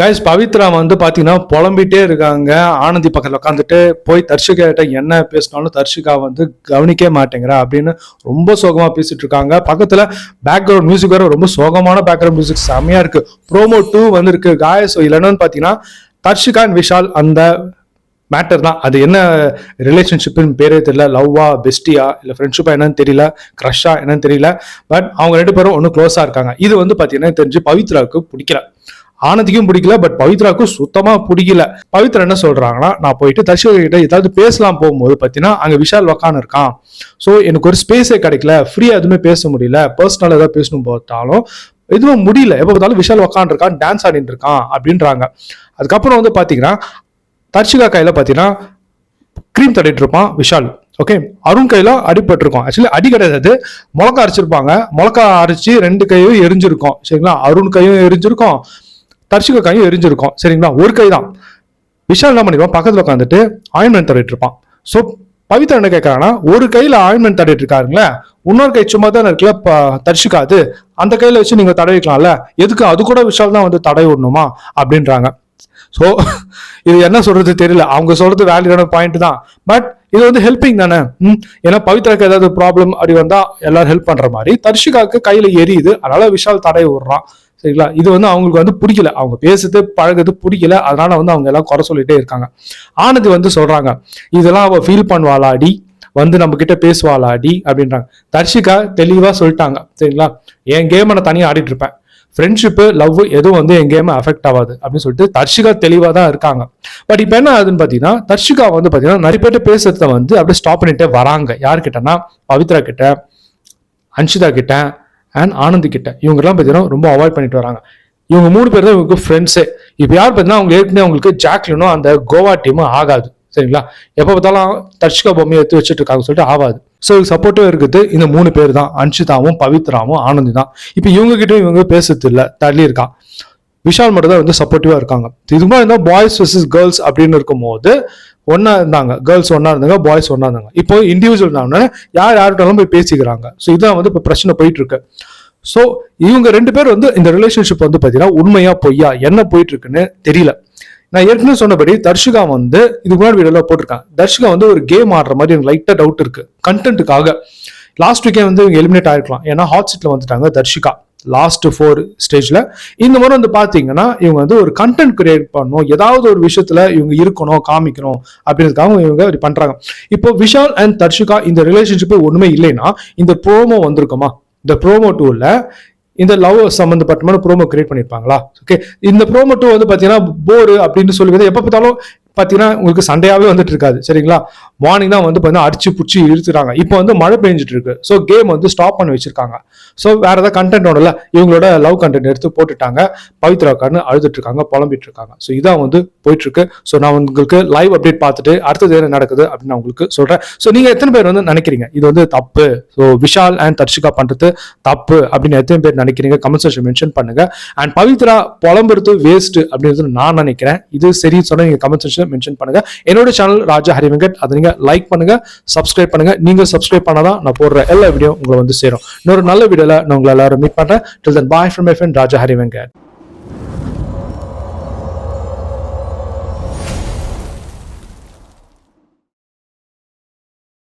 Guys Pavithra வந்து பார்த்தீங்கன்னா புலம்பிட்டே இருக்காங்க. ஆனந்தி பக்கத்தில் உட்காந்துட்டு போய் தர்ஷிகாட்ட என்ன பேசினாலும் தர்ஷிகா வந்து கவனிக்கவே மாட்டேங்கிறா அப்படின்னு ரொம்ப சோகமாக பேசிட்டு இருக்காங்க. பக்கத்தில் பேக்ரவுண்ட் மியூசிக் வேற ரொம்ப சோகமான பேக்ரவுண்ட் மியூசிக் செம்மையாக இருக்கு. ப்ரோமோ டூ வந்துருக்கு. காயஸ் இல்லைன்னு பார்த்தீங்கன்னா தர்ஷிகா அண்ட் விஷால் அந்த மேட்டர் தான். அது என்ன ரிலேஷன்ஷிப்னு பேரே தெரியல. லவ்வா பெஸ்டியா இல்லை ஃப்ரெண்ட்ஷிப்பா என்னன்னு தெரியல. க்ரஷ்ஷா என்னன்னு தெரியல. பட் அவங்க ரெண்டு பேரும் ஒன்றும் க்ளோஸாக இருக்காங்க. இது வந்து பார்த்தீங்கன்னா தெரிஞ்சு பவித்ராவுக்கு பிடிக்கல. ஆனந்திக்கும் பிடிக்கல பட் பவித்ராக்கும் சுத்தமா பிடிக்கல. பவித்ரா என்ன சொல்றாங்கன்னா நான் போயிட்டு தர்ஷிகா கிட்ட ஏதாவது பேசலாம் போகும்போது பார்த்தீங்கன்னா அங்க விஷால் உக்கான்னு இருக்கான். ஸோ எனக்கு ஒரு ஸ்பேஸே கிடைக்கல. ஃப்ரீயா எதுவுமே பேச முடியல. பர்சனலாக ஏதாவது பேசணும் பார்த்தாலும் எதுவும் முடியல. எப்போ பார்த்தாலும் விஷால் உக்கான் இருக்கான் டான்ஸ் ஆடிட்டு இருக்கான் அப்படின்றாங்க. அதுக்கப்புறம் வந்து பார்த்தீங்கன்னா தர்ஷிகா கையில் பார்த்தீங்கன்னா க்ரீம் தட்டிட்டு இருப்பான் விஷால். ஓகே அருண் கையில அடிபட்டிருக்கும். ஆக்சுவலி அடி கிடையாது மிளகா அரைச்சிருப்பாங்க. மிளகா அரைச்சி ரெண்டு கையும் எரிஞ்சிருக்கும். சரிங்களா? அருண் கையும் எரிஞ்சிருக்கும். தர்ஷிகா கையும் எரிஞ்சிருக்கும். சரிங்களா? ஒரு கை தான். விஷால் என்ன பண்ணிடுவான் பக்கத்துல உட்காந்துட்டு ஆயின்மெண்ட் தடவிட்டு இருப்பான். ஸோ பவித்ரா என்ன கேட்கறாங்கன்னா ஒரு கையில ஆயின்மெண்ட் தடவிட்டு இருக்காருங்களே இன்னொரு கை சும்மா தான் இருக்குல்ல ப- தர்ஷிகா அது. அந்த கையில வச்சு நீங்க தடவிக்கலாம்ல. எதுக்கு? அது கூட விஷால் தான் வந்து தடவி விடணுமா? அப்படின்றாங்க. ஸோ இது என்ன சொல்றது தெரியல. அவங்க சொல்றது வேலிடான பாயிண்ட் தான். பட் இது வந்து ஹெல்பிங் தானே? ம். ஏன்னா பவித்ராக்கு ஏதாவது ப்ராப்ளம் அப்படி வந்தால் எல்லாரும் ஹெல்ப் பண்ற மாதிரி தர்ஷிகாவுக்கு கையில எரியுது. அதனால விஷால் தடவி விடுறான். சரிங்களா? இது வந்து அவங்களுக்கு வந்து பிடிக்கல. அவங்க பேசுறது பழகுறது பிடிக்கல. அதனால வந்து அவங்க எல்லாம் குறை சொல்லிட்டே இருக்காங்க. ஆனது வந்து சொல்றாங்க இதெல்லாம் அவ ஃபீல் பண்ணுவாளாடி? வந்து நம்ம கிட்ட பேசுவாளாடி? அப்படின்றாங்க. தர்ஷிகா தெளிவா சொல்லிட்டாங்க சரிங்களா? என் கேமை நான் தனியாக ஆடிட்டு இருப்பேன். ஃப்ரெண்ட்ஷிப்பு லவ் எதுவும் வந்து என் அஃபெக்ட் ஆகாது. அப்படின்னு சொல்லிட்டு தர்ஷிகா தெளிவாக தான் இருக்காங்க. பட் இப்போ என்ன ஆகுதுன்னு பார்த்தீங்கன்னா தர்ஷிகா வந்து பார்த்தீங்கன்னா நிறைய பேர்ட்ட பேசுறத வந்து அப்படியே ஸ்டாப் பண்ணிட்டே வராங்க. யார்கிட்டனா பவித்ரா கிட்ட அன்ஷிதா கிட்ட அண்ட் ஆனந்தி கிட்ட. இவங்கெல்லாம் பார்த்தீங்கன்னா ரொம்ப அவாய்ட் பண்ணிட்டு வராங்க. இவங்க மூணு பேர் தான் இவங்களுக்கு ஃப்ரெண்ட்ஸே இப்போ யார் பார்த்தீங்கன்னா அவங்க ஏற்கனவே அவங்களுக்கு ஜாக்லினும் அந்த கோவா டீமும் ஆகாது. சரிங்களா? எப்போ பார்த்தாலும் தர்ஷிகா பொம்மையை எடுத்து வச்சுட்டு இருக்காங்க சொல்லிட்டு ஆகாது ஸோ சப்போர்ட்டிவ் இருக்குது இந்த மூணு பேர் தான். அன்ஷிதாவும் பவித்ராவும் ஆனந்தி தான். இப்போ இவங்க கிட்டயும் இவங்க பேசுறது இல்லை தள்ளி இருக்கான் விஷால் மட்டும் தான் வந்து சப்போர்ட்டிவாக இருக்காங்க. இது மாதிரி இருந்தால் பாய்ஸ் vs கேர்ள்ஸ் அப்படின்னு இருக்கும்போது ஒன்றா இருந்தாங்க. கேர்ள்ஸ் ஒன்றா இருந்தாங்க பாய்ஸ் ஒன்றா இருந்தாங்க. இப்போ இண்டிவிஜுவல் யார் யார்கிட்டாலும் போய் பேசிக்கிறாங்க. ஸோ இதான் வந்து இப்போ பிரச்சனை போயிட்டு இருக்கு ஸோ இவங்க ரெண்டு பேர் வந்து இந்த ரிலேஷன்ஷிப் வந்து பார்த்தீங்கன்னா உண்மையா பொய்யா? என்ன போயிட்டு இருக்குன்னு தெரியல. நான் ஏற்கனவே சொன்னபடி தர்ஷிகா வந்து இதுக்கு முன்னாடி வீடியோல போட்டிருக்காங்க. தர்ஷிகா வந்து ஒரு கேம் ஆடுற மாதிரி எனக்கு லைட்டாக டவுட் இருக்கு. கண்டென்ட்டுக்காக லாஸ்ட் வீக்கே வந்து இவங்க எலிமினேட் ஆயிருக்கலாம். ஏன்னா ஹாட் சீட்ல வந்துட்டாங்க தர்ஷிகா. லாஸ்ட் ஃபோர் ஸ்டேஜ்ல இந்த முறை வந்து பாத்தீங்கன்னா இவங்க வந்து ஒரு கண்டென்ட் கிரியேட் பண்ணணும் ஏதாவது ஒரு விஷயத்துல இவங்க இருக்கணும் காமிக்கணும் அப்படின்றதுக்காக இவங்க இப்படி பண்றாங்க. இப்போ விஷால் அண்ட் தர்ஷிகா இந்த ரிலேஷன்ஷிப் ஒண்ணுமே இல்லைன்னா இந்த ப்ரோமோ வந்திருக்குமா? இந்த ப்ரோமோ டூல இந்த லவ் சம்மந்தப்பட்டமான ப்ரோமோ கிரியேட் பண்ணிருப்பாங்களா? ஓகே இந்த ப்ரோமோ டூ வந்து பாத்தீங்கன்னா போர் அப்படின்னு சொல்லி எப்போ பார்த்தாலும் பார்த்தீங்கன்னா உங்களுக்கு சண்டையாகவே வந்துட்டு இருக்காது. சரிங்களா? மார்னிங் தான் வந்து பார்த்தீங்கன்னா அடிச்சு பிடிச்சி இழுத்துறாங்க. இப்போ வந்து மழை பெஞ்சிட்டு இருக்கு. ஸோ கேம் வந்து ஸ்டாப் பண்ணி வச்சிருக்காங்க. ஸோ வேற ஏதாவது கண்டென்ட் ஒன்றும் இவங்களோட லவ் கண்டென்ட் எடுத்து போட்டுட்டாங்க. பவித்ரா உட்கார்ந்து அழுதுட்டு இருக்காங்க புலம்பிட்டு இருக்காங்க. ஸோ இதான் வந்து போயிட்டு இருக்கு. ஸோ நான் உங்களுக்கு லைவ் அப்டேட் பார்த்துட்டு அடுத்தது என்ன நடக்குது அப்படின்னு நான் உங்களுக்கு சொல்றேன். ஸோ நீங்க எத்தனை பேர் வந்து நினைக்கிறீங்க? இது வந்து தப்பு. ஸோ விஷால் அண்ட் தர்ஷிகா பண்றது தப்பு அப்படின்னு எத்தனை பேர் நினைக்கிறீங்க? கமெண்ட் செக்ஷன் மென்ஷன் பண்ணுங்க. அண்ட் பவித்ரா புலம்புறது வேஸ்ட் அப்படின்றது நான் நினைக்கிறேன். இது சரி சொன்னா நீங்க கமெண்ட் செக்ஷன் மென்ஷன் பண்ணுங்க. என்னோட சேனல் ராஜா ஹரி வெங்கட் அதை நீங்க லைக் பண்ணுங்க சப்ஸ்கிரைப் பண்ணுங்க. நீங்க சப்ஸ்கிரைப் பண்ணாதான் நான் போடுற எல்லா வீடியோ உங்களை வந்து சேரும். இன்னொரு நல்ல வீடியோல நான் உங்களை எல்லாரும் மீட் பண்றேன். Till then bye from friend Raja Hari Venkat